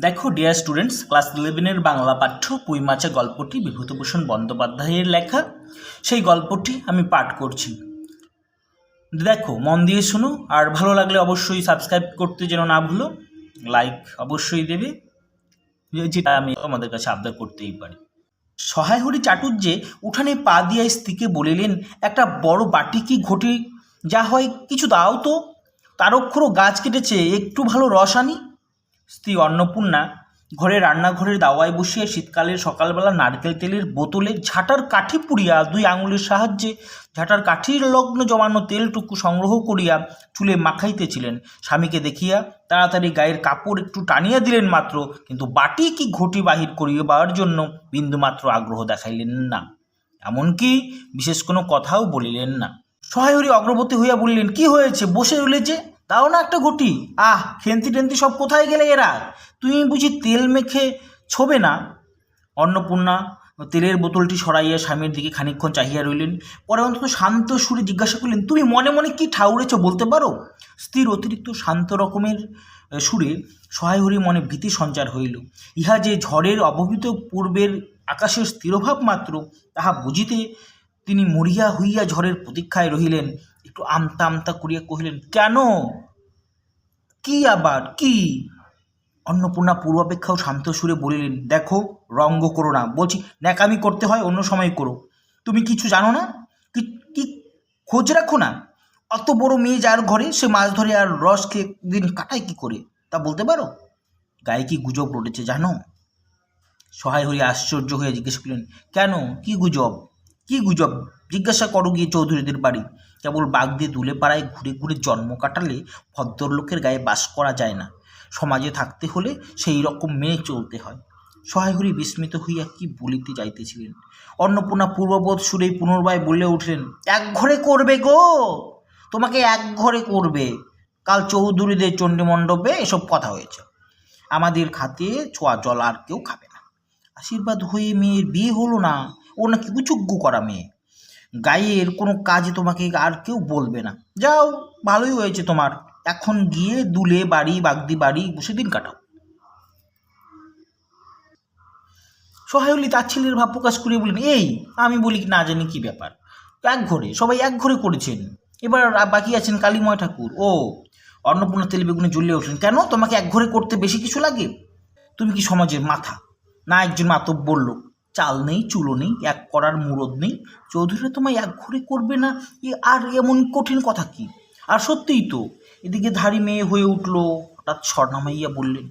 দেখো dear students class ইলেভেনের বাংলা পাঠ্য পুঁই মাছের গল্পটি বিভূতিভূষণ বন্দ্যোপাধ্যায়ের লেখা। সেই গল্পটি আমি পাঠ করছি। দেখো, মন দিয়ে শোনো, আর ভালো লাগলে অবশ্যই সাবস্ক্রাইব করতে যেন না ভুলো। লাইক অবশ্যই দেবে। যেটা আমি তোমাদের কাছে আবদার করতেই পারি। সহায় হরি চাটুর্যে উঠানে পা দিয়া স্ত্রীকে বলিলেন, একটা বড় বাটি কি ঘটি? যা হয় কিছু দাও তো। তার অক্ষরও গাছ কেটেছে, একটু ভালো রস আনি। স্ত্রী অন্নপূর্ণা ঘরে রান্নাঘরের দাওয়ায় বসিয়ে শীতকালের সকালবেলা নারকেল তেলের বোতলে ঝাঁটার কাঠি পুড়িয়া দুই আঙুলের সাহায্যে ঝাঁটার কাঠির লগ্ন জমানো তেলটুকু সংগ্রহ করিয়া চুলে মাখাইতেছিলেন। স্বামীকে দেখিয়া তাড়াতাড়ি গায়ের কাপড় একটু টানিয়া দিলেন মাত্র, কিন্তু বাটি কি ঘটি বাহির করিবার জন্য বিন্দুমাত্র আগ্রহ দেখাইলেন না। এমনকি বিশেষ কোনো কথাও বলিলেন না। সহায়রী অগ্রবর্তী হইয়া বললেন, কি হয়েছে? বসে রইলে যে দাও না একটা ঘটি আহ, খেন্তি টেন্তি সব কোথায় গেলে এরা? তুমি বুঝি তেল মেখে ছোবে না? অন্নপূর্ণা, তেলের বোতলটি সরাইয়া স্বামীর দিকে খানিকক্ষণ চাহিয়া রইলেন। পরে অন্তত শান্ত সুরে জিজ্ঞাসা করলেন, তুমি মনে মনে কি ঠাউরেছ বলতে পারো? স্ত্রীর অতিরিক্ত শান্ত রকমের সুরে সহায়হরি মনে ভীতি সঞ্চার হইল। ইহা যে ঝড়ের অবহিত পূর্বের আকাশের স্থিরভাব মাত্র, তাহা বুঝিতে তিনি মরিয়া হইয়া ঝড়ের প্রতীক্ষায় রহিলেন। একটু আমতা আমতা করিয়া কহিলেন, কেন? কি আবার? কি? অন্নপূর্ণা পূর্বাপেক্ষাও শান্ত সুরে বলিলেন, দেখো, রঙ্গ করো না। বলছি, ন্যাকামি করতে হয়, অন্য সময় করো। তুমি কিছু জানো না? কি খোঁজ রাখো না? অত বড় মেয়ে যার ঘরে সে মাছ ধরে আর রস খেয়ে দিন কাটায় কি করে? তা বলতে পারো? গায়ে কি গুজব রটেছে জানো? সহায় হয়ে আশ্চর্য হয়ে জিজ্ঞেস করলেন, কেন? কি গুজব? কি গুজব? জিজ্ঞাসা করো গিয়ে চৌধুরীদের বাড়ি। কেবল বাঘ দিয়ে দুলে পাড়ায় ঘুরে ঘুরে জন্ম কাটালে ভদ্রলোকের গায়ে বাস করা যায় না। সমাজে থাকতে হলে সেই রকম মেনে চলতে হয়। সহায়হরি বিস্মিত হইয়া কি বলিতে যাইতেছিলেন? অন্নপূর্ণা পূর্ববোধ সুরেই পুনর্বায় বলে উঠলেন, এক ঘরে করবে গো! তোমাকে এক ঘরে করবে। কাল চৌধুরীদের চণ্ডীমণ্ডপে এসব কথা হয়েছে। আমাদের খাতে ছোঁয়া জল আর কেউ খাবে না। আশীর্বাদ হয়ে মেয়ের বিয়ে হলো না। ও নাকি উচুগ্য করা মেয়ে। গায়ের কোনো কাজে তোমাকে আর কেউ বলবে না। যাও, ভালোই হয়েছে তোমার। এখন গিয়ে দুলে বাড়ি, বাগদি বাড়ি বসে দিন কাটাও। সহায়লি তার ছেলের ভাব প্রকাশ করে বললেন, এই, আমি বলি না জানি কি ব্যাপার। এক ঘরে, সবাই এক ঘরে করেছেন। এবার বাকি আছেন কালীময় ঠাকুর। ও, অন্নপূর্ণা তেল বেগুনে জ্বলিয়ে উঠলেন, কেন? তোমাকে এক ঘরে করতে বেশি কিছু লাগে? তুমি কি সমাজের মাথা? না, একজন মাতব বলল চাল নেই, চুলো নেই, এক করার মুরদ নেই। চৌধুরীরা তোমায় এক ঘরে করবে না? এ আর এমন কঠিন কথা কি? আর সত্যিই তো, এদিকে ধাড়ি মেয়ে হয়ে উঠল, হঠাৎ স্বর্ণামাইয়া বললেন,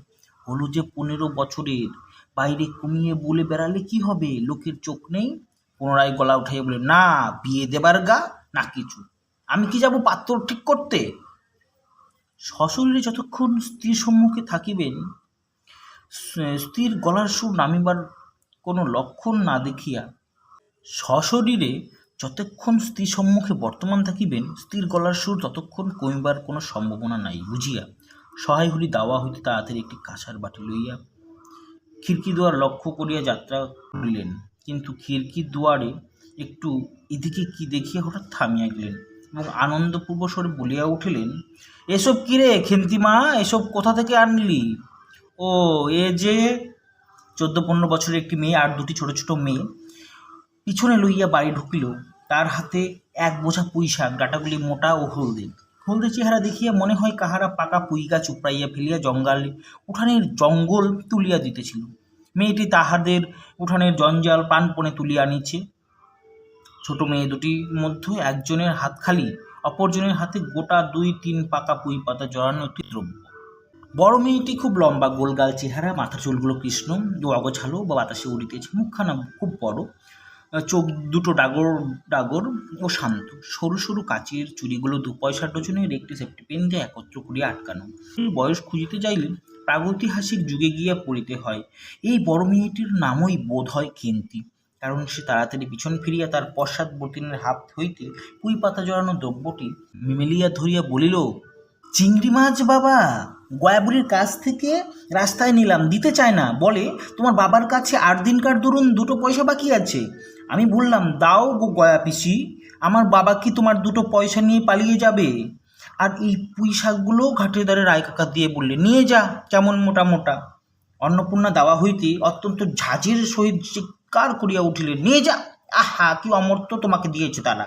হলো যে পনেরো বছরের, বাইরে কমিয়ে বলে বেড়ালে কি হবে? লোকের চোখ নেই? পুনরায় গলা উঠাইয়া বলে না, বিয়ে দেবার গা, না কিছু। আমি কি যাব পাত্র ঠিক করতে? সশরীরে যতক্ষণ স্ত্রীর সম্মুখে থাকিবেন স্ত্রীর গলার সুর নামিবার কোনো লক্ষণ না দেখিয়া সশরীরে যতক্ষণ স্ত্রী সম্মুখে বর্তমান থাকিবেন, স্ত্রীর গলার সুর ততক্ষণ কমিবার কোনো সম্ভাবনা নাই বুঝিয়া সহায় হরি দাওয়া হইতে তাড়াতাড়ি একটি কাঁসার বাটি লইয়া খিড়কি দুয়ার লক্ষ্য করিয়া যাত্রা করিলেন। কিন্তু খিড়কি দুয়ারে একটু এদিকে কি দেখিয়া হঠাৎ থামিয়া গেলেন এবং আনন্দপূর্ব স্বরে বলিয়া উঠিলেন, এসব কিরে খেন্তিমা এসব কোথা থেকে আনলি? ও, এ যে চোদ্দ পনেরো বছরের একটি মেয়ে আর দুটি ছোট ছোট মেয়ে। পিছনে লইয়া বাড়ি ঢুকিল। তার হাতে এক বোঝা পুঁই শাক, ডাটাগুলি মোটা ও হলদে। হলদে চেহারা দেখিয়া মনে হয় কাহারা পাকা পুঁই গাছ উপড়াইয়া ফেলিয়া জঙ্গালে, উঠানের জঙ্গল তুলিয়া দিতেছিল। মেয়েটি তাহাদের উঠানের জঞ্জাল প্রাণপণে তুলিয়া আনিছে। ছোট মেয়ে দুটির মধ্যে একজনের হাত খালি, অপরজনের হাতে গোটা দুই তিন পাকা পুঁই পাতা জড়ানো একটি দ্রব্য বড় মেয়েটি খুব লম্বা, গোলগাল চেহারা, মাথার চুলগুলো কৃষ্ণ দু অগোছালো বা বাতাসে উড়িতেছে, মুখখানা খুব বড়, চোখ দুটো ডাগর ডাগর ও শান্ত। সরু সরু কাচের চুড়িগুলো দু পয়সার ডজনের একটি সেফটি পেন দিয়ে একত্র করিয়া আটকানো। বয়স খুঁজিতে চাইলে প্রাগৈতিহাসিক যুগে গিয়া পড়িতে হয়। এই বড় মেয়েটির নামই বোধ হয় কেন্তি, কারণ সে তাড়াতাড়ি পিছন ফিরিয়া তার পশ্চাৎবর্তীনের হাত হইতে পুঁই পাতা জড়ানো দ্রব্যটি মেলিয়া ধরিয়া বলিল, চিংড়ি মাছ বাবা! গয়াবুড়ির কাছ থেকে রাস্তায় নিলাম, দিতে চায় না। বলে, তোমার বাবার কাছে আট দিনকার দরুন দুটো পয়সা বাকি আছে? আমি বললাম, দাও গো গয়া পিসি, আমার বাবা কি তোমার দুটো পয়সা নিয়ে পালিয়ে যাবে? আর এই পুঁই শাকগুলো দ্বারে রায় কাকা দিয়ে বললে, নিয়ে যা, কেমন মোটা মোটা অন্নপূর্ণা দেওয়া হইতে অত্যন্ত ঝাঁঝের সহিত চিৎকার করিয়া উঠিলেন, নিয়ে যা, আহা, কি অমর্ত্য তোমাকে দিয়েছে তারা।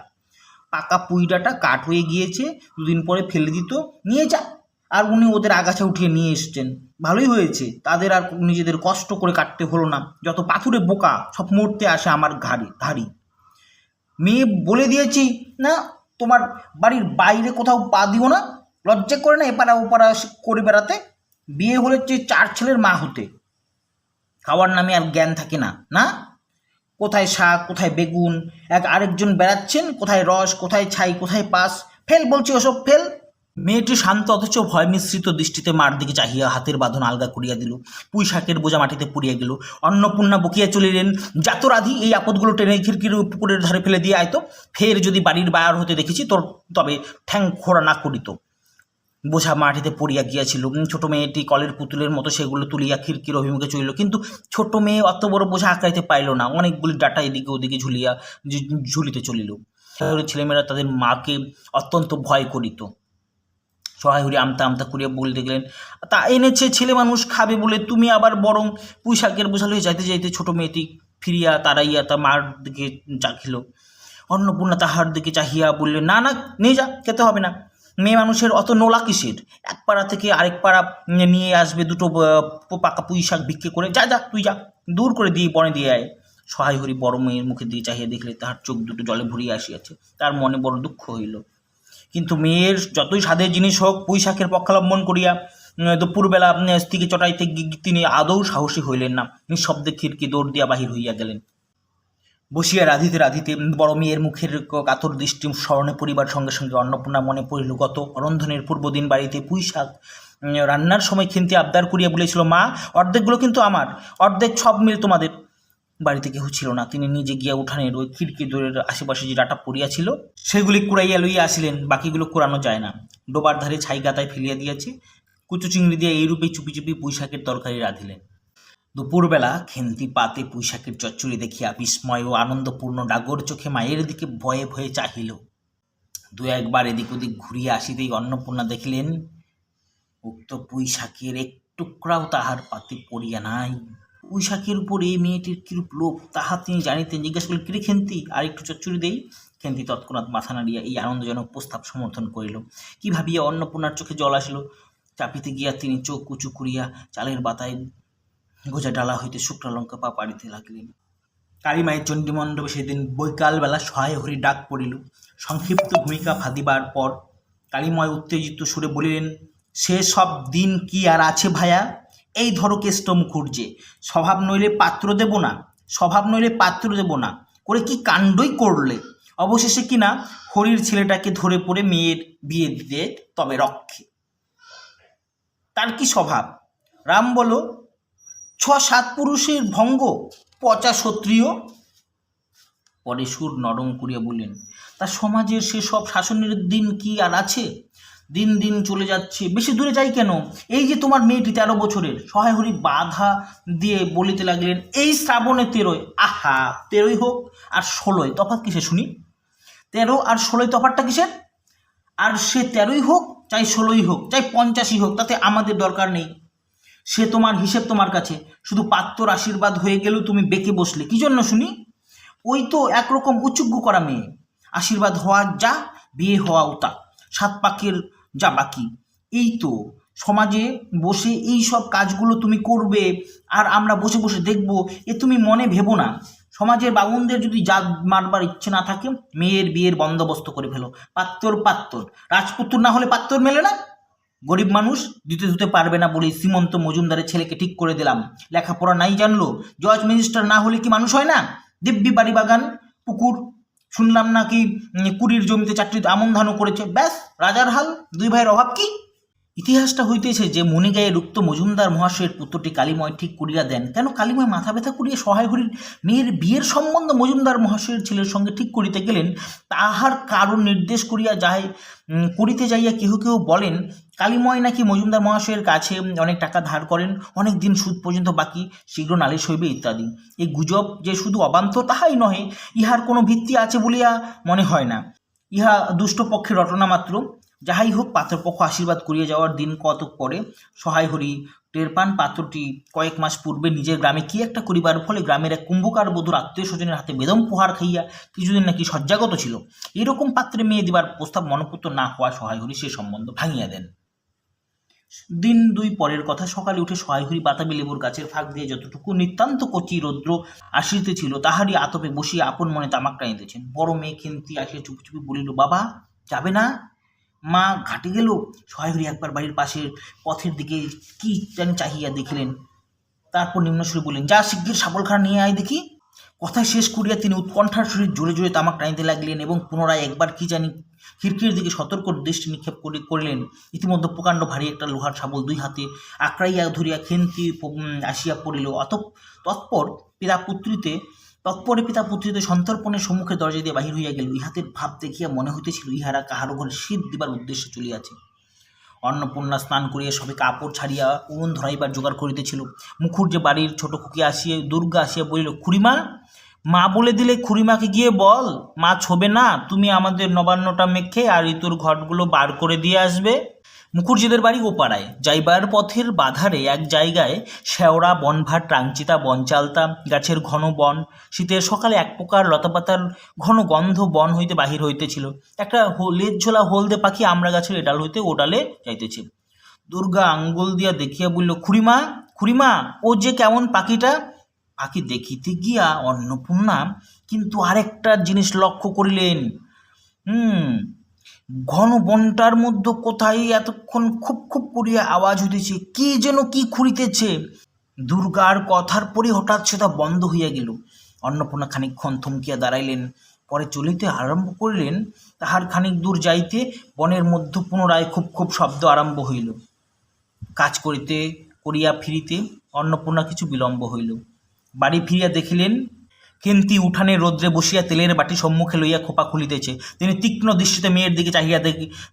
পাকা পুইডাটা কাঠ হয়ে গিয়েছে, দুদিন পরে ফেলে দিত, নিয়ে যা। আর উনি ওদের আগাছা উঠিয়ে নিয়ে এসছেন। ভালোই হয়েছে। তাদের আর নিজেদের কষ্ট করে কাটতে হলো না। যত পাথুরে বোকা সব মরতে আসে আমার ঘাড়ি, ধাড়ি। মেয়ে বলে দিয়েছি, না, তোমার বাড়ির বাইরে কোথাও পা দিও না। লজ্জা করে না এপারা ওপারা করে বেড়াতে? বিয়ে হলে চার ছেলের মা হতে। খাওয়ার নামে আর জ্ঞান থাকে না না? কোথায় শাক, কোথায় বেগুন? এক আরেকজন বেড়াচ্ছেন, কোথায় রস, কোথায় ছাই, কোথায় পাস? ফেল বলছি ওসব, ফেল। মেয়েটি শান্ত, অথচ ভয় মিশ্রিত দৃষ্টিতে মার দিকে চাহিয়া হাতের বাঁধন আলগা করিয়া দিল। পুঁই শাকের বোঝা মাটিতে পুড়িয়া গেল। অন্নপূর্ণা বকিয়া চলিলেন, যাত রাধি, এই আপদগুলো টেনে খিড়কির পুকুরের ধারে ফেলে দিয়ে আয়তো ফের যদি বাড়ির বায়ার হতে দেখেছি, তোর তবে ঠ্যাং খোড়া না করিত বোঝা মাটিতে পড়িয়া গিয়াছিল। ছোট মেয়েটি কলের পুতুলের মতো সেগুলো তুলিয়া খিড়কির অভিমুখে চলিল। কিন্তু ছোট মেয়ে অত বড় বোঝা আঁকাইতে পাইল না। অনেকগুলি ডাটা এদিকে ওদিকে ঝুলিয়া ঝুলিতে চলিল। ছেলেমেয়েরা তাদের মাকে অত্যন্ত ভয় করিত। সহায় হরি আমতা আমতা করিয়া বলতে গেলেন তা এনেছে ছেলে মানুষ খাবে বলে তুমি আবার বরং পুঁইশাকের বোঝাল হয়ে যাইতে যাইতে ছোট মেয়েটি ফিরিয়া তাড়াইয়া তা মার দিকে চাখিল অন্নপূর্ণা তাহার দিকে চাহিয়া বললেন, না না, নিয়ে যা, খেতে হবে না। মেয়ে মানুষের অত নোলা কিসের? এক পাড়া থেকে আরেক পাড়া নিয়ে আসবে দুটো পাকা পুঁই শাক বিক্রি করে। যা যা, তুই যা, দূর করে দিয়ে বনে দিয়ে আয়। সহায় হরি বড় মেয়ের মুখে দিয়ে চাহিয়া দেখলে তাহার চোখ দুটো জলে ভরিয়া আসিয়াছে। তার মনে বড় দুঃখ হইল। কিন্তু মেয়ের যতই স্বাদের জিনিস হোক পুঁই শাকের পক্ষাবলম্বন করিয়া দুপুরবেলা স্ত্রীকে চটাইতে তিনি আদৌ সাহসী হইলেন না। নিঃশব্দে খিড়কি দৌড় দিয়া বাহির হইয়া গেলেন। বসিয়া রাধিতে রাধিতে, বড় মেয়ের মুখের কাতর দৃষ্টি স্মরণে পরিবার সঙ্গে সঙ্গে অন্নপূর্ণা মনে পড়িল, গত অরন্ধনের পূর্বদিন বাড়িতে পুঁই শাক রান্নার সময় খেন্তি আবদার করিয়া বলেছিল, মা, অর্ধেকগুলো কিন্তু আমার, অর্ধেক সব মিল তোমাদের। বাড়িতে কেহ ছিল না। তিনি নিজে গিয়া উঠানের ওই খিড়কি দূরের আশেপাশে যে ডাটা পড়িয়াছিল সেগুলি কুড়াইয়া লইয়া আসিলেন, বাকিগুলো কুড়ানো যায় না। ডোবার ধারে ছাই গাতায় ফেলিয়া দিয়াছে, কুচু চিংড়ি দিয়ে এইরূপে চুপি চুপি পুঁইশাকের তরকারি রাঁধিলেন। দুপুরবেলা খেন্তি পাতে পুঁইশাকের চচ্চড়ি দেখিয়া বিস্ময় ও আনন্দপূর্ণ ডাগর চোখে মায়ের দিকে ভয়ে ভয়ে চাহিল। দু একবার এদিক ওদিক ঘুরিয়া আসিতেই অন্নপূর্ণা দেখিলেন, উক্ত পুঁইশাকের এক টুকরাও তাহার পাতে পড়িয়া নাই। পুঁইশাকের উপর এই মেয়েটির কিরূপ লোভ, তাহা তিনি জানিতেন। জিজ্ঞাসা করলেন, কিরে খেন্তি? আর একটু চচ্চুরি দেই? খেন্তি তৎক্ষণাৎ মাথা নাড়িয়া এই আনন্দজনক প্রস্তাব সমর্থন করিল। কি ভাবিয়া অন্নপূর্ণার চোখে জল আসিল? চাপিতে গিয়া তিনি চোখ কুচু করিয়া চালের বাতায় গোজা ডালা হইতে শুক্রা লঙ্কা পা পাড়িতে লাগলেন। কালীমায়ের চণ্ডীমণ্ডপে সেদিন বৈকালবেলা সহায় হরি ডাক পড়িল। সংক্ষিপ্ত ভূমিকা ফাঁদিবার পর কালীময় উত্তেজিত সুরে বলিলেন, সে সব দিন কি আর আছে ভায়া? এই ধরো কেষ্ট মুখুর্জে স্বভাব নইলে পাত্র দেব না, স্বভাব নইলে পাত্র দেব না, করে কি কাণ্ডই করলে? অবশেষে কিনা হরির ছেলেটাকে ধরে পড়ে মেয়ের বিয়ে দিতে তবে রক্ষে। তার কি স্বভাব? রাম বলো ছ সাত পুরুষের ভঙ্গ, পচা ক্ষত্রিয় পরে সুর নরম করিয়া বললেন, তা সমাজের সেসব শাসনের দিন কি আর আছে? দিন দিন চলে যাচ্ছে। বেশি দূরে যাই কেন? এই যে তোমার মেয়েটি তেরো বছরের, সহায় হরি বাধা দিয়ে বলিতে লাগলেন, এই শ্রাবণে তেরোয়। আহা, তেরোই হোক আর ষোলোয়। তফাৎ কিসে শুনি? তেরো আর ষোলোয় তফাৎটা কিসের? আর সে তেরোই হোক চাই ষোলোই হোক, চাই পঞ্চাশই হোক, তাতে আমাদের দরকার নেই। সে তোমার হিসেব তোমার কাছে। শুধু পাত্রর আশীর্বাদ হয়ে গেলেও তুমি বেঁকে বসলে। কি জন্য শুনি? ওই তো একরকম উচ্চুগ্য করা মেয়ে। আশীর্বাদ হওয়া যা, বিয়ে হওয়াও তা। সাত পাকের যা বাকি। এই তো, সমাজে বসে এই সব কাজগুলো তুমি করবে আর আমরা বসে বসে দেখব, এ তুমি মনে ভেবো না। সমাজের বামুনদের যদি যা মারবার ইচ্ছে না থাকে, মেয়ের বিয়ের বন্দোবস্ত করে ফেলো। পাত্তর পাত্তর। রাজপুত্র না হলে পাত্তর মেলে না? গরিব মানুষ দিতে ধুতে পারবে না বলে সীমন্ত মজুমদারের ছেলেকে ঠিক করে দিলাম। লেখাপড়া নাই জানলো? জজ, মিনিস্টার না হলে কি মানুষ হয় না? দিব্যি বাড়ি বাগান, পুকুর শুনলাম নাকি কুড়ির জমিতে চারটি আমন ধানও করেছে। ব্যাস, রাজার হাল, দুই ভাইয়ের অভাব কি? ইতিহাসটা হইতেছে যে মণিগায়ে রুক্ত মজুমদার মহাশয়ের পুত্রটি কালীময় ঠিক করিয়া দেন। কেন কালীময় মাথা ব্যথা করিয়া সহায় হরির মেয়ের বিয়ের সম্বন্ধ মজুমদার মহাশয়ের ছেলের সঙ্গে ঠিক করিতে গেলেন তাহার কারণ নির্দেশ করিয়া উম, করিতে যাইয়া কেহ কেহ বলেন কালীময় নাকি মজুমদার মহাশয়ের কাছে অনেক টাকা ধার করেন অনেক দিন সুদ পর্যন্ত বাকি শীঘ্র নালিশ হইবে ইত্যাদি। এই গুজব যে শুধু অবান্তর তাহাই নহে ইহার কোনো ভিত্তি আছে বলিয়া মনে হয় না। ইহা দুষ্ট পক্ষের রটনা মাত্র। যাহাই হোক, পাত্রপক্ষ আশীর্বাদ করিয়া যাওয়ার দিন কতক পরে সহায় হরি, টের পান পাত্রটি কয়েক মাস পূর্বে নিজের গ্রামে কি একটা করিবার ফলে গ্রামের এক কুম্ভকার বধুর আত্মীয় স্বজনের হাতে বেদম পোহার খাইয়া কিছুদিন নাকি শয্যাগত ছিল। এরকম পাত্রে মেয়ে দিবার প্রস্তাব মনপুত্র না হওয়া সহায় হরি, সে সম্বন্ধ ভাঙিয়া দেন। দিন দুই পরের কথা সকালে উঠে সহায়হরি বাতাবি লেবুর গাছের ফাঁক দিয়ে যতটুকু নিতান্ত কচি রৌদ্র আসিতেছিল তাহারই আতপে বসিয়া আপন মনে তামাক টানিতেছেন। বড় মেয়ে খেন্তি আসিয়া চুপি চুপি বলিল, বাবা, যাবে না? মা ঘাটে গেল সহায়হরি একবার বাড়ির পাশের পথের দিকে কি জানি চাহিয়া দেখিলেন। তারপর নিম্নস্বরে বললেন, যা শিগগির শাবলখানা নিয়ে আয় দেখি। কথা শেষ করিয়া তিনি উৎকণ্ঠার শরীর জোরে জোরে তামাক টানিতে লাগলেন এবং পুনরায় একবার কি জানি খিড়কির দিকে সতর্ক দৃষ্টি নিক্ষেপ করে, করিলেন। ইতিমধ্যে প্রকাণ্ড ভারী একটা লোহার শাবল দুই হাতে আঁকড়াইয়া ধরিয়া খেন্তি আসিয়া পড়িল। অত তৎপর পিতা পুত্রীতে তৎপরে পিতা পুত্রীতে সন্তর্পণের সম্মুখে দরজা দিয়ে বাহির হইয়া গেল। ইহাতে ভাব দেখিয়া মনে হইতেছিল ইহারা কাহারো ঘরে শীত দিবার উদ্দেশ্যে চলিয়াছে। অন্নপূর্ণা স্নান করিয়া সবে কাপড় ছাড়িয়া উন ধরাইবার জোগাড় করিতেছিল। মুখুর যে বাড়ির ছোট খুকি আসিয়া, দুর্গা আসিয়া বলিল, খুড়িমা, মা বলে দিলে খুড়িমাকে গিয়ে বল। মা ছবে না, তুমি আমাদের নবান্নটা মেখে আর ঋতুর ঘটগুলো বার করে দিয়ে আসবে। মুখুর্জিদের বাড়ি ওপাড়ায়। যাইবার পথের বাধারে এক জায়গায় শেওড়া বনভাট টাংচিতা বনচালতা, গাছের ঘন বন, শীতের সকালে এক প্রকার লতাপাতার ঘন গন্ধ বন হইতে বাহির হইতেছিল। একটা লেজ ঝোলা হলদে পাখি আমরা গাছের এডাল হইতে ওডালে যাইতেছে। দুর্গা আঙ্গুল দিয়া দেখিয়া বলল, খুড়িমা খুড়িমা, ও যে কেমন পাখিটা? পাখি দেখিতে গিয়া অন্নপূর্ণা, কিন্তু আরেকটা জিনিস লক্ষ্য করিলেন। হুম ঘন বনটার মধ্যে কোথায় এতক্ষণ খুব খুব করিয়া আওয়াজ হইতেছে? কে যেন কি খুঁড়িতেছে? দুর্গার কথার পরে হঠাৎ সেটা বন্ধ হইয়া গেল। অন্নপূর্ণা খানিকক্ষণ থমকিয়া দাঁড়াইলেন, পরে চলিতে আরম্ভ করিলেন, তাহার খানিক দূর যাইতে বনের মধ্যে পুনরায় খুব খুব শব্দ আরম্ভ হইল। কাজ করিতে, করিয়া ফিরিতে অন্নপূর্ণা কিছু বিলম্ব হইল। বাড়ি ফিরিয়া দেখিলেন কেন্তি উঠানে রৌদ্রে বসিয়া তেলের বাটি সম্মুখে লইয়া খোপা খুলিতেছে। তিনি তীক্ষ্ণ দৃষ্টিতে মেয়ের দিকে চাহিয়া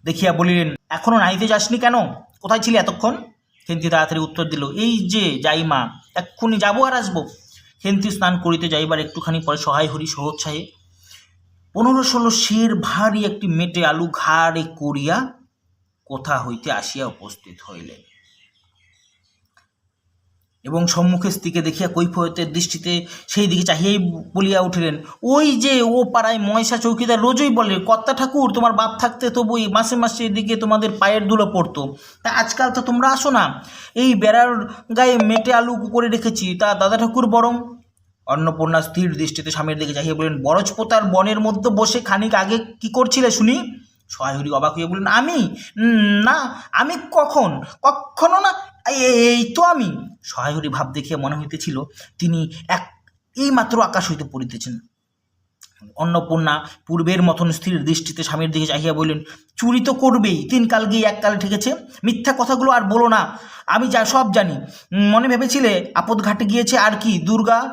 দেখিয়া বলিলেন এখনও নাইতে যাসনি কেন? কোথায় ছিলি এতক্ষণ? খেন্তি তাড়াতাড়ি উত্তর দিল, এই যে, যাই মা, এক্ষুনি যাব আর আসব। খেন্তি স্নান করিতে যাইবার একটুখানি পরে সহায় হরি সহোৎসাহে পনেরো ষোলো শের ভারী একটি মেটে আলু ঘাড়ে করিয়া কোথা হইতে আসিয়া উপস্থিত হইলেন? এবং সম্মুখে স্ত্রীকে দেখিয়া কৈফয়তের দৃষ্টিতে সেই দিকে চাহিয়াই বলিয়া উঠিলেন, ওই যে ও পাড়ায় ময়সা চৌকিদার রোজই বলে, কর্তা ঠাকুর, তোমার বাপ থাকতে তো বই মাসে মাসে এদিকে তোমাদের পায়ের ধুলো পড়তো। তা আজকাল তো তোমরা আসো না। এই বেড়ার গায়ে মেটে আলু করে রেখেছি। তা দাদা ঠাকুর বরং অন্নপূর্ণা স্থির দৃষ্টিতে স্বামীর দিকে চাহিয়ে বললেন বরজপোতার বনের মধ্যে বসে খানিক আগে কি করছিলে শুনি? সহায়হরি অবাক হয়ে বললেন, আমি? না, আমি কখন? কখনো না এই- তো আমি। সহায়হরি ভাব দেখিয়া মনে হইতেছিল তিনি এক এইমাত্র আকাশ হইতে পড়িতেছেন। অন্নপূর্ণা পূর্বের মতন স্থির দৃষ্টিতে স্বামীর দিকে চাহিয়া বললেন, চুরি তো করবেই, তিন কাল গিয়ে এক কালে ঠেকেছে। মিথ্যা কথাগুলো আর বলো না। আমি যা সব জানি। মনে ভেবেছিলে আপদ ঘাটে গিয়েছে আর কি? দুর্গা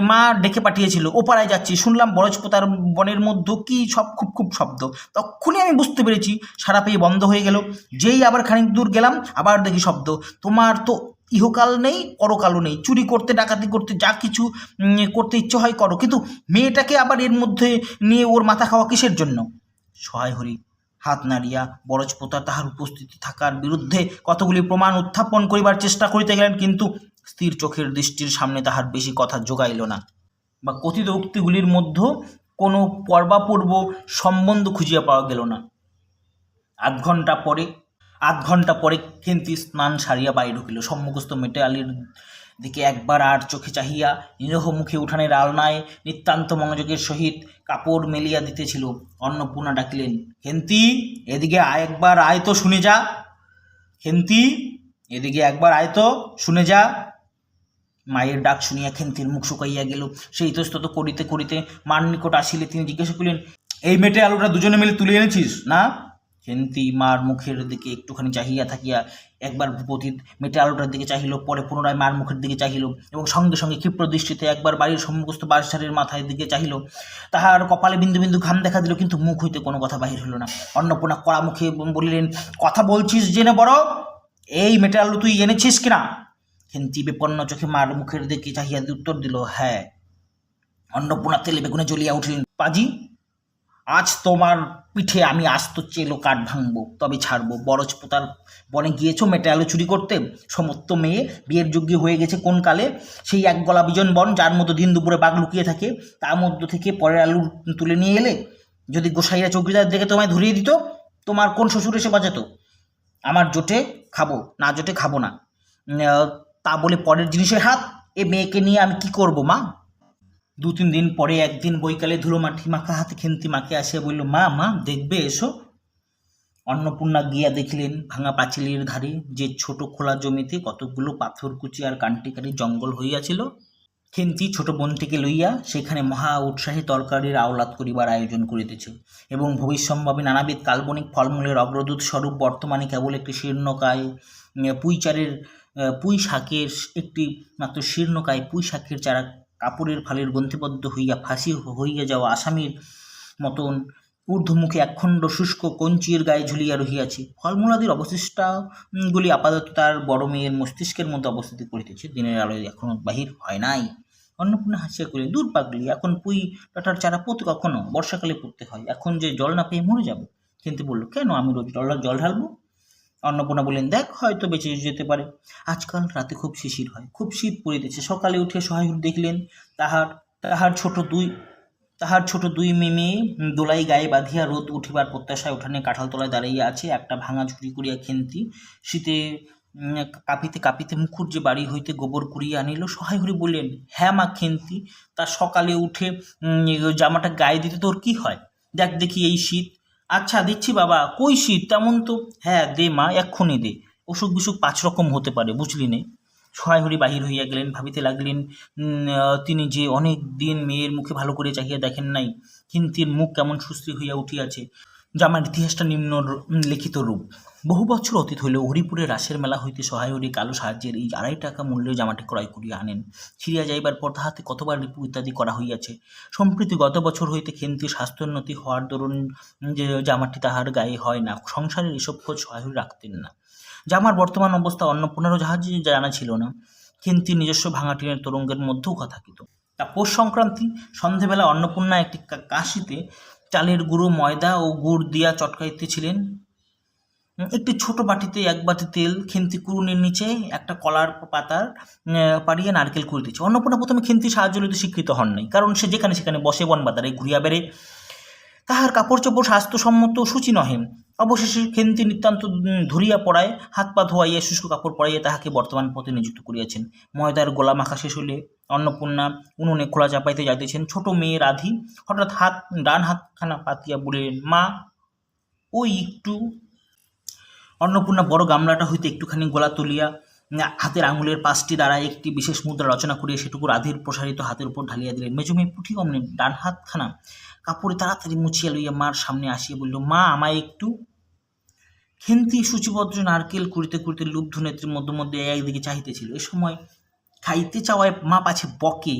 মা ডেকে পাঠিয়েছিল, ও পাড়ায় যাচ্ছি। শুনলাম বরজপোতার বনের মধ্যে কি সব খুব খুব শব্দ। তখনই আমি বুঝতে পেরেছি, সারা পেয়ে বন্ধ হয়ে গেল। যেই আবার খানিক দূর গেলাম, আবার দেখি শব্দ। তোমার তো ইহকাল নেই, পরকালও নেই। চুরি করতে, ডাকাতি করতে, যা কিছু করতে ইচ্ছে হয় করো। কিন্তু মেয়েটাকে আবার এর মধ্যে নিয়ে ওর মাথা খাওয়া কিসের জন্য? সহায় হরি, হাত নাড়িয়া বরজপোতা তাহার উপস্থিতি থাকার বিরুদ্ধে কতগুলি প্রমাণ উত্থাপন করিবার চেষ্টা করিতে গেলেন, কিন্তু স্থির চোখের দৃষ্টির সামনে তাহার বেশি কথা যোগাইল না। বা কথিত উক্তিগুলির মধ্যে কোনো পর্বাপূর্ব সম্বন্ধ খুঁজিয়া পাওয়া গেল না। আধ ঘণ্টা পরে আধ ঘণ্টা পরে খেন্তি স্নান সারিয়া বাড়ি ঢুকিল। সম্মুখস্থ মেটে আলির দিকে একবার আর চোখে চাহিয়া নিরহ মুখে উঠানের আলনায় নিতান্ত মনোযোগের সহিত কাপড় মেলিয়া দিতেছিল। অন্নপূর্ণা ডাকিলেন খেন্তি এদিকে আয় একবার, আয় তো, শুনে যা। খেন্তি এদিকে একবার আয় তো, শুনে যা। মায়ের ডাক শুনিয়া খেন্তির মুখ শুকাইয়া গেল। সেই ইতস্তত করিতে করিতে মার নিকট আসিলে তিনি জিজ্ঞাসা করিলেন, এই মেটে আলুটা দুজনে মিলে তুলে এনেছিস, না? খেন্তি মার মুখের দিকে একটুখানি চাহিয়া থাকিয়া একবার ভূপতির মেটে আলোটার দিকে চাহিল, পরে পুনরায় মার মুখের দিকে চাহিল এবং সঙ্গে সঙ্গে ক্ষিপ্র দৃষ্টিতে একবার বাড়ির সম্মুখস্থ বাঁশঝাড়ের মাথায় দিকে চাহিল। তাহার কপালে বিন্দু বিন্দু ঘাম দেখা দিল কিন্তু মুখ হইতে কোনো কথা বাহির হইল না। অন্নপূর্ণা কড়া মুখে বলিলেন, কথা বলছিস জেনে বড়, এই মেটে আলু তুই এনেছিস কিনা? হেন্তি বিপন্ন চোখে মার মুখের দিকে চাহিয়া উত্তর দিল হ্যাঁ। অন্নপূর্ণা তেলে বেগুনে জ্বলিয়া উঠিলেন, পাজি আজ তোমার পিঠে আমি আস্ত চেলো কাঠ ভাঙবো, তবে ছাড়বো। বরজ পোতার বনে গিয়েছো মেটে আলু চুরি করতে? সমস্ত মেয়ে বিয়ের যোগ্য হয়ে গেছে কোন কালে? সেই এক গলা বিজন বন যার মতো দিন দুপুরে বাঘ লুকিয়ে থাকে তার মধ্য থেকে পরের আলু তুলে নিয়ে এলে? যদি গোসাইয়া চৌকিদার দেখে তোমায় ধরিয়ে দিত, তোমার কোন শ্বশুর এসে বাঁচাতো আমার জোটে খাব, না জোটে খাব না। তা বলে পরের জিনিসের হাত, এ মেয়েকে নিয়ে আমি কি করব, মা? দু তিন দিন পরে একদিন বৈকালে ধুলো মাটি মাখা হাতে খেন্তি মাকে আসিয়া বলল, মা মা, দেখবে এসো। অন্নপূর্ণা গিয়া দেখিলেন ভাঙা পাঁচিলের ধারে যে ছোট খোলা জমিতে কতগুলো পাথরকুচি আর কান্টিকারি জঙ্গল হইয়াছিল। খেন্তি ছোট বোনটিকে লইয়া সেখানে মহা উৎসাহে তরকারির আওলাদ করিবার আয়োজন করিতেছে এবং ভবিষ্যম্ভাবী নানাবিধ কাল্পনিক ফলমূলের অগ্রদূত স্বরূপ বর্তমানে কেবল একটি শীর্ণকায় পুঁইচারের পুঁই শাকের, একটি মাত্র শীর্ণকায় পুঁই শাকের চারা কাপড়ের ফালের গ্রন্থিবদ্ধ হইয়া ফাঁসি হইয়া যাওয়া আসামির মতন ঊর্ধ্বমুখে একখণ্ড শুষ্ক কঞ্চির গায়ে ঝুলিয়া রহিয়াছে। ফলমূলাদির অবশিষ্টাগুলি আপাতত তার বড় মেয়ের মস্তিষ্কের মধ্যে অবস্থিত করিতেছে। দিনের আলোয় এখনও বাহির হয় নাই। অন্নপূর্ণা হাসিয়া করিলেন দূর পাগলি, এখন পুঁই ডাটার চারা পোতে কখনো? বর্ষাকালে পড়তে হয়। এখন যে জল না পেয়ে মরে যাব? কিন্তু বলল, কেন? আমি রোজ জল জল ঢালবো? অন্নপূর্ণা বললেন দেখ, হয়তো বেঁচে যেতে পারে। আজকাল রাতে খুব শিশির হয়, খুব শীত পড়িতেছে সকালে উঠে সহায় দেখলেন, তাহার তাহার ছোট দুই, তাহার ছোট দুই মেয়ে দোলাই গায়ে বাঁধিয়া রোদ উঠিবার প্রত্যাশায় উঠানে কাঁঠাল তলায় দাঁড়াইয়া আছে। একটা ভাঙা ঝুড়ি করিয়া খেন্তি, শীতে কাঁপিতে কাঁপিতে মুখুর যে বাড়ি হইতে গোবর কুড়িয়ে আনিল সহায় হরি বললেন হ্যাঁ মা খেন্তি, তা সকালে উঠে জামাটা গায়ে দিতে তোর কি হয়? দেখ দেখি এই শীত আচ্ছা দিচ্ছি বাবা। কই শীত? তেমন তো। হ্যাঁ দে মা, এক্ষুনি দে। অসুখ বিসুখ পাঁচ রকম হতে পারে, বুঝলি নে? সহায়হরি বাহির হইয়া গেলেন, ভাবিতে লাগলেন তিনি যে অনেক দিন মেয়ের মুখে ভালো করে চাহিয়া দেখেন নাই, কিন্তু মুখ কেমন সুস্থির হইয়া উঠিয়াছে। জামার ইতিহাসটা নিম্ন লিখিত রূপ। বহু বছর অতীত হইলেও হরিপুরে রাসের মেলা হইতে সহায় হরি কালো সাহায্যের এই আড়াই টাকা মূল্যের জামাটি ক্রয় করিয়া আনেন। ছিঁড়িয়া যাইবার পর তাহাতে কতবার রিপু ইত্যাদি করা হইয়াছে। সম্প্রতি গত বছর হইতে খেন্তি স্বাস্থ্যোন্নতি হওয়ার দরুন যে জামাটি তাহার গায়ে হয় না, সংসারের এসব খোঁজ সহায় রাখতেন না। জামার বর্তমান অবস্থা অন্নপূর্ণারও জাহাজ জানা ছিল না। কিন্তু নিজস্ব ভাঙা টিনের তরঙ্গের মধ্যেও কথা থাকিত। তা পৌষ সংক্রান্তি সন্ধেবেলা অন্নপূর্ণা একটি কাশিতে চালের গুঁড়ো, ময়দা ও গুড় দিয়া চটকাইতেছিলেন। একটি ছোট বাটিতে এক বাটি তেল, খেন্তি কুড়ুনির নিচে একটা কলার পাতার পাড়িয়ে নারকেল করিতেছে অন্নপূর্ণা প্রথমে খেন্তি সাহায্য লইতে স্বীকৃত হন নাই, কারণ সে যেখানে সেখানে বসে বন বাজারে ঘুরিয়া বেড়ে তাহার কাপড় চোপড় স্বাস্থ্যসম্মত সূচি নহে। অবশেষে খেন্তি নিতান্ত ধরিয়া পড়ায়, হাত পা ধোয়াইয়া শুষ্ক কাপড় পরাইয়া তাহাকে বর্তমান পথে নিযুক্ত করিয়াছেন। ময়দার গোলা মাখা শেষ হইলে অন্নপূর্ণা উনুনে খোলা চাপাইতে যাইতেছেন। ছোট মেয়ে রাধি হঠাৎ হাত, ডান হাতখানা পাতিয়া বলিলেন, মা ওই একটু অন্নপূর্ণা বড় গামলাটা হইতে একটুখানি গোলা তুলিয়া হাতের আঙুলের পাঁচটি দ্বারা একটি বিশেষ মুদ্রা রচনা করিয়া সেটুকু রাধির প্রসারিত হাতের উপর ঢালিয়া দিলেন। মেজুমে পুঠি অমনি, ডান হাতখানা কাপড়ে তাড়াতাড়ি মুছিয়া লইয়া মার সামনে আসিয়া বলল, মা, আমায় একটু খেন্তি সূচিবদ্ধ নারকেল কুড়িতে কুড়িতে লুব্ধ নেত্রীর মধ্যে মধ্যে একদিকে চাহিতেছিল। এ সময় খাইতে চাওয়ায় মা পাছে বকে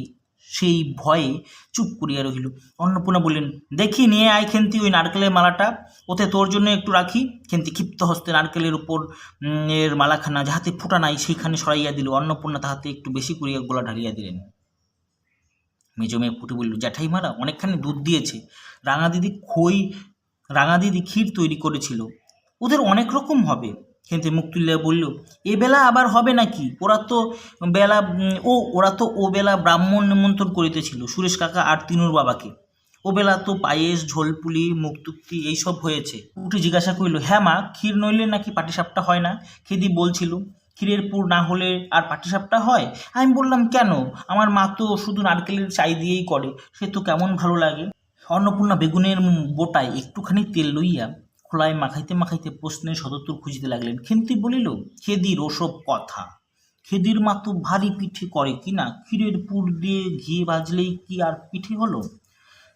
সেই ভয়ে চুপ করিয়া রহিল। অন্নপূর্ণা বললেন, দেখি নিয়ে আয় খেন্তি ওই নারকেলের মালাটা। ওতে তোর জন্য একটু রাখি। খেন্তি ক্ষিপ্ত হস্তে নারকেলের উপর এর মালাখানা যাহাতে ফুটা নাই সেইখানে সরাইয়া দিল। অন্নপূর্ণা তাহাতে একটু বেশি করিয়া গোলা ঢালিয়া দিলেন। মেজো মেয়ে ফুটে বলল, জ্যাঠাইমারা, অনেকখানি দুধ দিয়েছে। রাঙা দিদি খই, রাঙা দিদি ক্ষীর তৈরি করেছিল। ওদের অনেক রকম হবে। কিন্তু মুখ তুলিয়া বলল, এ বেলা আবার হবে নাকি? ওরা তো বেলা ও, ওরা তো ও বেলা ব্রাহ্মণ নিমন্ত্রণ করিতেছিল, সুরেশ কাকা আর তিনুর বাবাকে। ও বেলা তো পায়েস ঝোলপুলি মুক্তুক্তি এইসব হয়েছে। উঠে জিজ্ঞাসা করিল হ্যাঁ মা, ক্ষীর নইলে নাকি পাটিসাপটা হয় না? খেদি বলছিল, ক্ষীরের পুর না হলে আর পাটিসাপটা হয়? আমি বললাম, কেন? আমার মা তো শুধু নারকেলের চাই দিয়েই করে, সে তো কেমন ভালো লাগে। অন্নপূর্ণা বেগুনের বোটায় একটুখানি তেল লইয়া খোলায় মাখাইতে মাখাইতে প্রশ্নের সদুত্তর খুঁজিতে লাগলেন। খেন্তি বলিল, খেদির ওসব কথা? খেদির মা তো ভারী পিঠে করে কি না? ক্ষীরের পুর দিয়ে ঘি বাজলেই কি আর পিঠে হলো?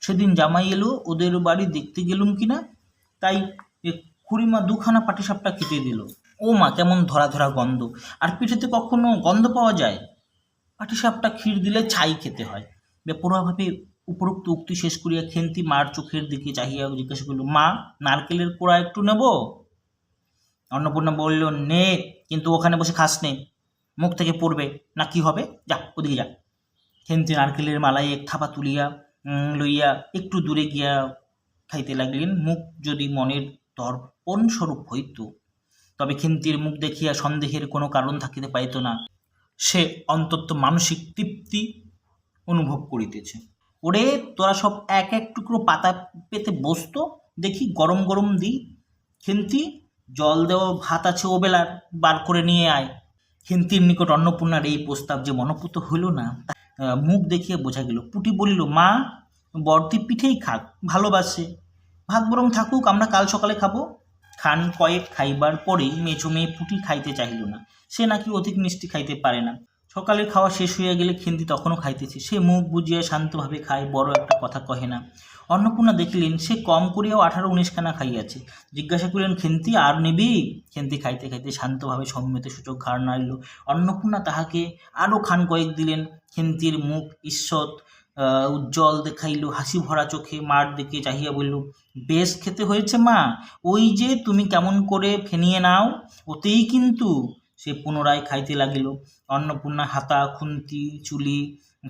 সেদিন জামাই এলো, ওদের বাড়ি দেখতে গেলুম কি না? তাই খুড়িমা দুখানা পাটিসাপটা কেটে দিল। ও মা, কেমন ধরা ধরা গন্ধ! আর পিঠেতে কখনো গন্ধ পাওয়া যায়? পাটিসাপটা ক্ষীর দিলে ছাই খেতে হয়। বেপরোয়াভাবে উপরোক্ত উক্তি শেষ করিয়া খেন্তি মার চোখের দিকে চাহিয়া জিজ্ঞাসা করিল, মা, নারকেলের কোড়া একটু নেব? অন্নপূর্ণা বলল, নে, কিন্তু ওখানে বসে খাস নে, মুখ থেকে পড়বে, না কি হবে? যা, ওদিকে যা। খেন্তি নারকেলের মালায় এক থাপা তুলিয়া লইয়া একটু দূরে গিয়া খাইতে লাগলেন, মুখ যদি মনের দর্পণ স্বরূপ হইত, তবে খেন্তির মুখ দেখিয়া সন্দেহের কোনো কারণ থাকিতে পাইত না। সে অন্তত মানসিক তৃপ্তি অনুভব করিতেছে। ওরে তোরা সব এক এক টুকরো পাতা পেতে বসতো, দেখি গরম গরম দিই। খেন্তি জল দেওয়া ভাত আছে ও বেলার বার করে নিয়ে আয়। খেন্তির নিকট অন্নপূর্ণার এই প্রস্তাব যে মনপুত হইল না মুখ দেখিয়ে বোঝা গেল। পুটি বলিল, মা বর্তি পিঠেই খাক, ভালোবাসে। ভাত বরং থাকুক, আমরা কাল সকালে খাব। খান কয়েক খাইবার পরেই মেচো মেয়ে পুটি খাইতে চাহিল না। সে নাকি অধিক মিষ্টি খাইতে পারে না। সকালের খাওয়া শেষ হইয়া গেলে খেন্তি তখনও খাইতেছে। সে মুখ বুঝিয়া শান্তভাবে খায়, বড় একটা কথা কহে না। অন্নপূর্ণা দেখিলেন, সে কম করিয়াও আঠারো উনিশখানা খাইয়াছে। জিজ্ঞাসা করিলেন, খেন্তি, আর নিবি? খেন্তি খাইতে খাইতে শান্তভাবে সম্মিত সূচক ঘাড় নাড়িল অন্নপূর্ণা তাহাকে আরও খান কয়েক দিলেন। খেন্তির মুখ ঈষৎ উজ্জ্বল দেখাইল, হাসি ভরা চোখে মার দিকে চাহিয়া বলল, বেশ খেতে হয়েছে মা। ওই যে তুমি কেমন করে ফেনিয়ে নাও, ওতেই কিন্তু সে পুনরায় খাইতে লাগিল। অন্নপূর্ণা হাতা, খুন্তি, চুলি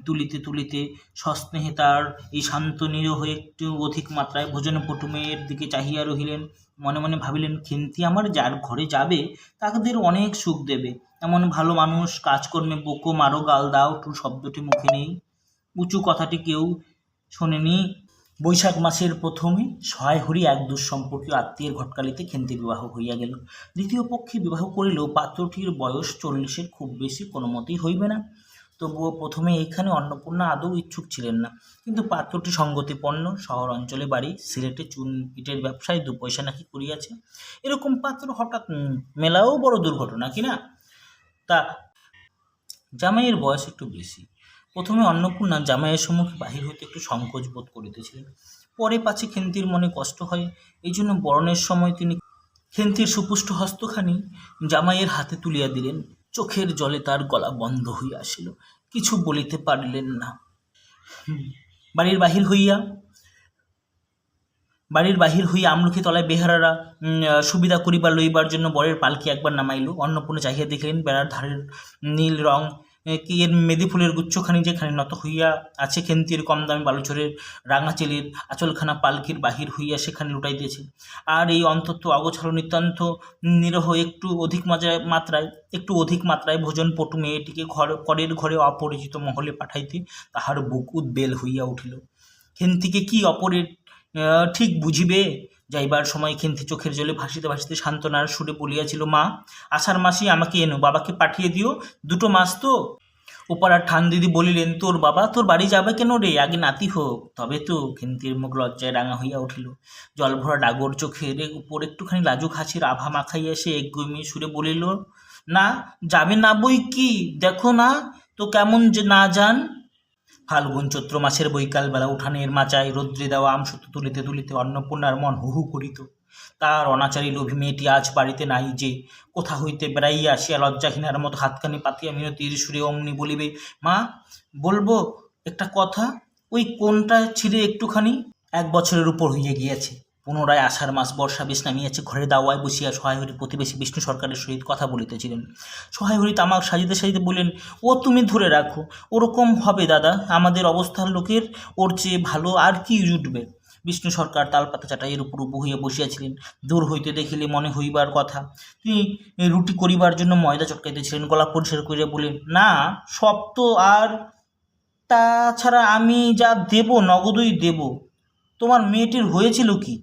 তুলিতে তুলিতে সস্নেহে তার এই শান্ত নিরহ একটু অধিক মাত্রায় ভোজনপটু মেয়ের দিকে চাহিয়া রহিলেন। মনে মনে ভাবিলেন, খেন্তি আমার যার ঘরে যাবে তাদের অনেক সুখ দেবে। এমন ভালো মানুষ, কাজকর্মে বকো মারো, গাল দাও টু শব্দটি মুখে নেই। উঁচু কথাটি কেউ শোনেনি। বৈশাখ মাসের প্রথমে সহায় হরি এক দুঃসম্পর্কীয় আত্মীয়ের ঘটকালিতে খেন্তি বিবাহ হইয়া গেল। দ্বিতীয় পক্ষে বিবাহ করিলেও পাত্রটির বয়স চল্লিশের খুব বেশি কোনো মতেই হইবে না। তবুও প্রথমে এইখানে অন্নপূর্ণা আদৌ ইচ্ছুক ছিলেন না। কিন্তু পাত্রটি সঙ্গতিপন্ন শহর অঞ্চলে বাড়ি, সিলেটে চুন ইটের ব্যবসায় দু পয়সা নাকি করিয়াছে। এরকম পাত্র হঠাৎ মেলাও বড় দুর্ঘটনা কিনা তা জামাইয়ের বয়স একটু বেশি। প্রথমে অন্নপূর্ণা জামাইয়ের সম্মুখে বাহির হইতে একটু সংকোচ বোধ করিতেছিলেন। পরে পাছে খেন্তির মনে কষ্ট হয় এই জন্য বরণের সময় তিনি খেন্তির সুপুষ্ট হস্তখানি জামাইয়ের হাতে তুলিয়া দিলেন। চোখের জলে তার গলা বন্ধ হইয়া আসিল, কিছু বলিতে পারিলেন না। বাড়ির বাহির হইয়া, বাড়ির বাহির হইয়া আমলকি তলায় বেহারারা সুবিধা করিবার লইবার জন্য বরের পালকি একবার নামাইল। অন্নপূর্ণা চাহিয়া দেখিলেন বেড়ার ধারের নীল রং কি এর মেদি ফুলের গুচ্ছখানি যেখানে নত হইয়া আছে খেন্তির কম দামি বালুচরের রাঙাচেলির আচলখানা পালকির বাহির হইয়া সেখানে লুটাইতেছে আর এই অন্তত অগোছালো নিতান্ত নিরহ একটু অধিক মাত্রায় মাত্রায়, একটু অধিক মাত্রায় ভোজন পটু মেয়েটিকে ঘর, করের ঘরে অপরিচিত মহলে পাঠাইতে তাহার বুক উদ্বেল হইয়া উঠিল। খেন্তিকে কি অপরের ঠিক বুঝিবে? যাইবার সময় খেন্তি চোখের জলে ভাসিতে ভাসিতে সান্ত্বনার সুরে বলিয়াছিল, মা, আষাঢ় মাসি আমাকে এনো, বাবাকে পাঠিয়ে দিও, দুটো মাস তো। ওপাড়ার ঠান দিদি বলিলেন, তোর বাবা তোর বাড়ি যাবে কেন রে? আগে নাতি হোক। তবে তো খেন্তির মুখ লজ্জায় রাঙা হইয়া উঠিল। জল ভরা ডাগর চোখের উপর একটুখানি লাজুক হাসির আভা মাখাইয়া সে একগুমি সুরে বলিল, না, যাবে না বই কি? দেখো না, তো কেমন যে না যান ফাল্গুন চৈত্র মাসের বৈকালবেলা উঠানের মাচায় রৌদ্রে দেওয়া আমসত্ব তুলিতে তুলিতে অন্নপূর্ণার মন হুহু করিত। তার অনাচারী লোভী মেয়েটি আজ বাড়িতে নাই যে, কোথা হইতে বেড়াইয়া আসিয়া লজ্জাহীনার মতো হাতখানি পাতিয়া মিনতির সুরে অমনি বলিবে, মা, বলব একটা কথা? ওই কোনটা ছিঁড়ে একটুখানি? এক বছরের উপর হইয়া গিয়াছে। পুনরায় আষাঢ় মাস বর্ষা বেশ নামিয়াছে ঘরে দাওয়ায় বসিয়া সহায়হরি প্রতিবেশী বিষ্ণু সরকারের সহিত কথা বলিতেছিলেন। সহায়হরি তামাক সাজিতে সাজিতে বললেন, ও তুমি ধরে রাখো, ওরকম হবে দাদা, আমাদের অবস্থার লোকের ওর চেয়ে ভালো আর কি জুটবে? বিষ্ণু সরকার তালপাতা চাটাইয়ের উপর উবু হইয়া বসিয়াছিলেন। দূর হইতে দেখিলে মনে হইবার কথা, তিনি রুটি করিবার জন্য ময়দা চটকাইতেছিলেন, গলা পরিষ্কার করিয়া বললেন, না, সব তো আর, তাছাড়া আমি যা দেব, নগদই দেব, তোমার মেয়েটির হয়েছিল কি?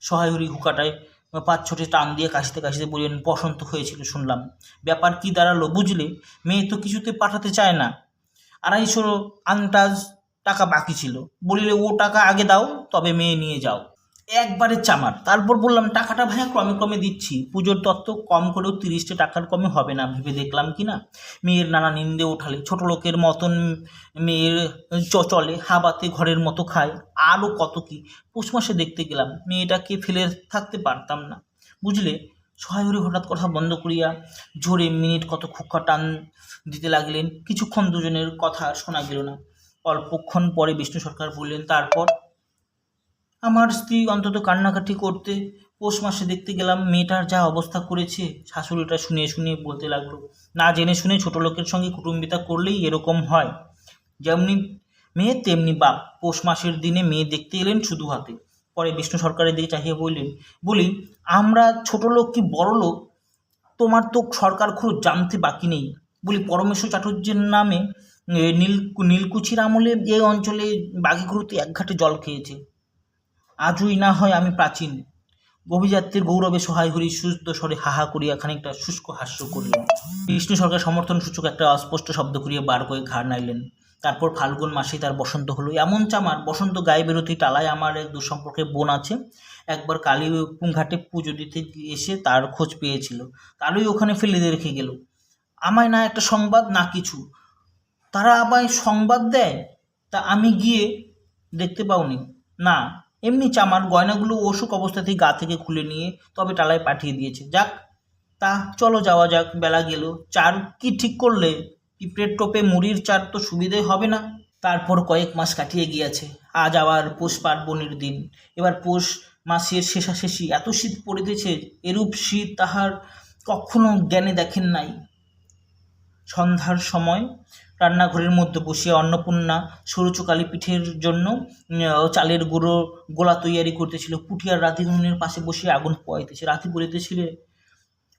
সহায়হরি হুকাটায় পাঁচ ছটি টান দিয়ে কাশিতে কাশিতে বললেন বসন্ত হয়েছিল শুনলাম। ব্যাপার কি দাঁড়াল বুঝলে? মেয়ে তো কিছুতে পাঠাতে চায় না। আড়াইশো আন্টাজ টাকা বাকি ছিল। বলিলে, ও টাকা আগে দাও, তবে মেয়ে নিয়ে যাও। একবারে চামার। তারপর বললাম, টাকাটা ভাইয়া ক্রমে ক্রমে দিচ্ছি। পুজোর তত্ত্ব কম করেও তিরিশটা টাকার কমে হবে না, ভেবে দেখলাম কি না? মেয়ের নানা নিন্দে ওঠালে ছোট লোকের মতন মেয়ের চলে, হাবাতে ঘরের মতো খায়। আরও কত কি? পৌষ মাসে দেখতে গেলাম, মেয়েটাকে ফেলে থাকতে পারতাম না। বুঝলে? সহায়রি হঠাৎ কথা বন্ধ করিয়া জোরে মিনিট কত খুক্কা টান দিতে লাগলেন। কিছুক্ষণ দুজনের কথা শোনা গেল না। অল্পক্ষণ পরে বিষ্ণু সরকার বললেন, তারপর? আমার স্ত্রী অন্তত কান্নাকাটি করতে পৌষ মাসে দেখতে গেলাম মেয়েটার যা অবস্থা করেছে, শাশুড়িটা শুনিয়ে শুনিয়ে বলতে লাগল, না জেনে শুনে ছোট লোকের সঙ্গে কুটুম্বিতা করলেই এরকম হয়। যেমনি মেয়ে, তেমনি বাপ। পৌষ মাসের দিনে মেয়ে দেখতে এলেন শুধু হাতে। পরে বিষ্ণু সরকারের দিকে চাহিয়ে বললেন, বলি, আমরা ছোট লোক কি বড় লোক? তোমার তো সরকার খরচ জানতে বাকি নেই। বলি, পরমেশ্বর চাটুর্যের নামে নীল নীলকুচির আমলে এই অঞ্চলে বাঘিগুরুতে এক ঘাটে জল খেয়েছে। আজই না হয় আমি প্রাচীন। অভিযাত্রীর গৌরবে সহায় হরি সুস্থ স্বরে হাহা করিয়া খানিকটা শুষ্ক হাস্য করিলেন। বিষ্ণু সরকার সমর্থন সূচক একটা অস্পষ্ট শব্দ করিয়া বার করে ঘাড় নাইলেন তারপর ফাল্গুন মাসে তার বসন্ত হলো। এমন চামার, বসন্ত গায়ে বেরোতে টালায় আমার এক দুঃসম্পর্কে বোন আছে। একবার কালী ঘাটে পুজো দিতে এসে তার খোঁজ পেয়েছিল। তারই ওখানে ফেলে দিয়ে রেখে গেল। আমায় না একটা সংবাদ, না কিছু। তারা আমায় সংবাদ দেয়? তা আমি গিয়ে দেখতে পাওনি। না এমনি চামার গয়নাগুলো অসুখ অবস্থাতেই গা থেকে খুলে নিয়ে তবে টালায় পাঠিয়ে দিয়েছে। যাক, তা চলো যাওয়া যাক, বেলা গেল। চার কি ঠিক করলে? পিঁপড়ের টোপে মুড়ির চার তো সুবিধে হবে না। তারপর কয়েক মাস কাটিয়ে গিয়েছে। আজ আবার পৌষ পার্বণের দিন। এবার পৌষ মাসের শেষাশেষি। এত শীত পড়িতেছে এরূপ শীত তাহার কখনো জ্ঞানে দেখেন নাই। সন্ধ্যার সময় রান্নাঘরের মধ্যে বসিয়া অন্নপূর্ণা সরুচকালি পিঠের জন্য চালের গুঁড়ো, গোলা তৈয়ারি করতেছিল। পুটিয়ার রাতি উনুনের পাশে বসিয়ে আগুন পোয়াইতেছে রাতি বলিতেছিলে,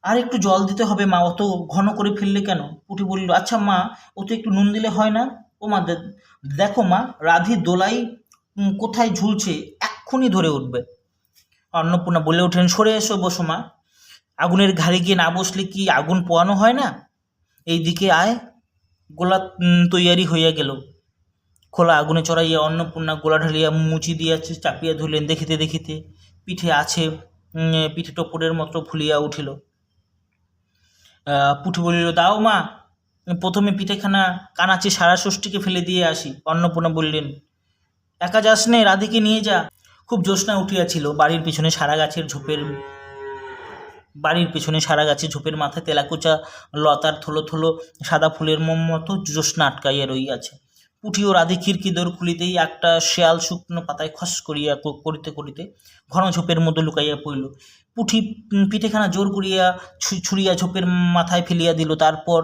আর একটু জল দিতে হবে মা, অত ঘন করে ফেললে কেন? পুটি বলল আচ্ছা মা ও তো একটু নুন দিলে হয় না? ও মা দেখো মা, রাধি দোলাই কোথায় ঝুলছে এক্ষুনি ধরে উঠবে। অন্নপূর্ণা বলে ওঠেন সরে এসো, বসো মা। আগুনের ঘাড়ে গিয়ে না বসলে কি আগুন পোয়ানো হয় না? এই দিকে আয় গোলা তৈয়ারি হইয়া গেল। খোলা আগুনে চড়াইয়া অন্নপূর্ণা গোলা ঢালিয়া মুচি দিয়া চাপিয়া ধরলেন দেখিতে দেখিতে। পিঠে আছে পিঠে টপরের মতো ফুলিয়া উঠিল। পুঠি বলিল, দাও মা, প্রথমে পিঠেখানা কানাচে সারা ষষ্ঠীকে ফেলে দিয়ে আসি। অন্নপূর্ণা বললেন, একা যাস নে, রাধিকে নিয়ে যা। খুব জ্যোৎস্না উঠিয়াছিল, বাড়ির পিছনে সারা গাছের ঝোপের বাড়ির পেছনে সারা গাছে ঝোপের মাথায় তেলাকুচা লতার থলো থলো সাদা ফুলের মোম মতো জ্যোৎস্না আটকাইয়া রইয়াছে। পুঁটি ও রাধে খিড়কি দৌড় খুলিতেই একটা শেয়াল শুকনো পাতায় খস করিয়া করিতে করিতে ঘন ঝোপের মধ্যে লুকাইয়া পড়িল। উম, পিঠেখানা জোর করিয়া ছুঁড়িয়া ঝোপের মাথায় ফেলিয়া দিল। তারপর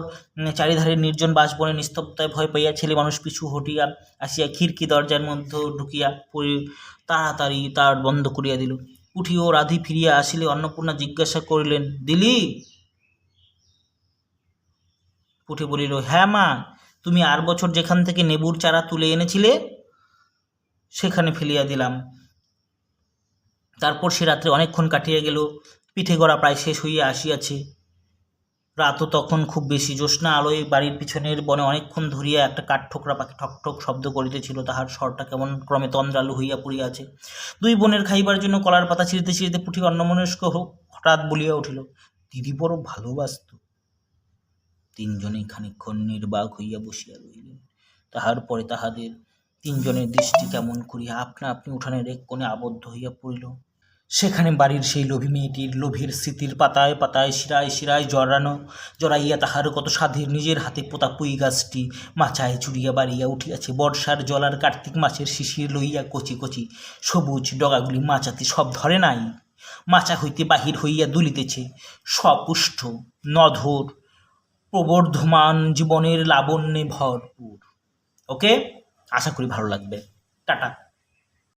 চারিধারে নির্জন বাসবনে নিস্তব্ধতায় ভয় পাইয়া ছেলে মানুষ পিছু হটিয়া আসিয়া খিড়কি দরজার মধ্যে ঢুকিয়া পড়ি তাড়াতাড়ি তার বন্ধ করিয়া দিল। উঠি ও রাধি ফিরিয়া আসিলে অন্নপূর্ণা জিজ্ঞাসা করিলেন দিলি পুঠি বলিল হ্যাঁ মা, তুমি আর বছর যেখান থেকে নেবুর চারা তুলে এনেছিলে, সেখানে ফেলিয়া দিলাম। তারপর সে রাত্রে অনেকক্ষণ কাটিয়া গেল, পিঠে গড়া প্রায় শেষ হইয়া আসিয়াছে। রাতও তখন খুব বেশি জ্যোৎস্না আলোয় বাড়ির পিছনের বনে অনেকক্ষণ ধরিয়া একটা কাঠ ঠোকরা পাখি ঠক ঠক শব্দ করিতেছিল, তাহার স্বরটা কেমন ক্রমে তন্দ্রালু হইয়া পড়িয়াছে। দুই বোনের খাইবার জন্য কলার পাতা ছিঁড়িতে ছিঁড়িতে পুঠি অন্যমনস্ক হোক হঠাৎ বলিয়া উঠিল, দিদি বড় ভালোবাসত। তিনজনেই খানিকক্ষণ নির্বাক হইয়া বসিয়া রইলেন তাহার পরে তাহাদের তিনজনের দৃষ্টি কেমন করিয়া আপনা আপনি উঠানের এক কোণে আবদ্ধ হইয়া পড়িল। সেখানে বাড়ির সেই লোভী মেয়েটির লোভের স্মৃতির পাতায় পাতায় শিরায় শিরায় জড়ানো, জড়াইয়া তাহার কত সাধের নিজের হাতে পোতা পুই গাছটি মাচায় চুড়িয়া বাড়িয়া উঠিয়াছে। বর্ষার জলার কার্তিক মাসের শিশির লইয়া কচি কচি সবুজ ডগাগুলি মাচাতে সব ধরে নাই। মাচা হইতে বাহির হইয়া দুলিতেছে। সপুষ্ট, নধর, প্রবর্ধমান জীবনের লাবণ্যে ভরপুর। ওকে? আশা করি ভালো লাগবে। টাটা।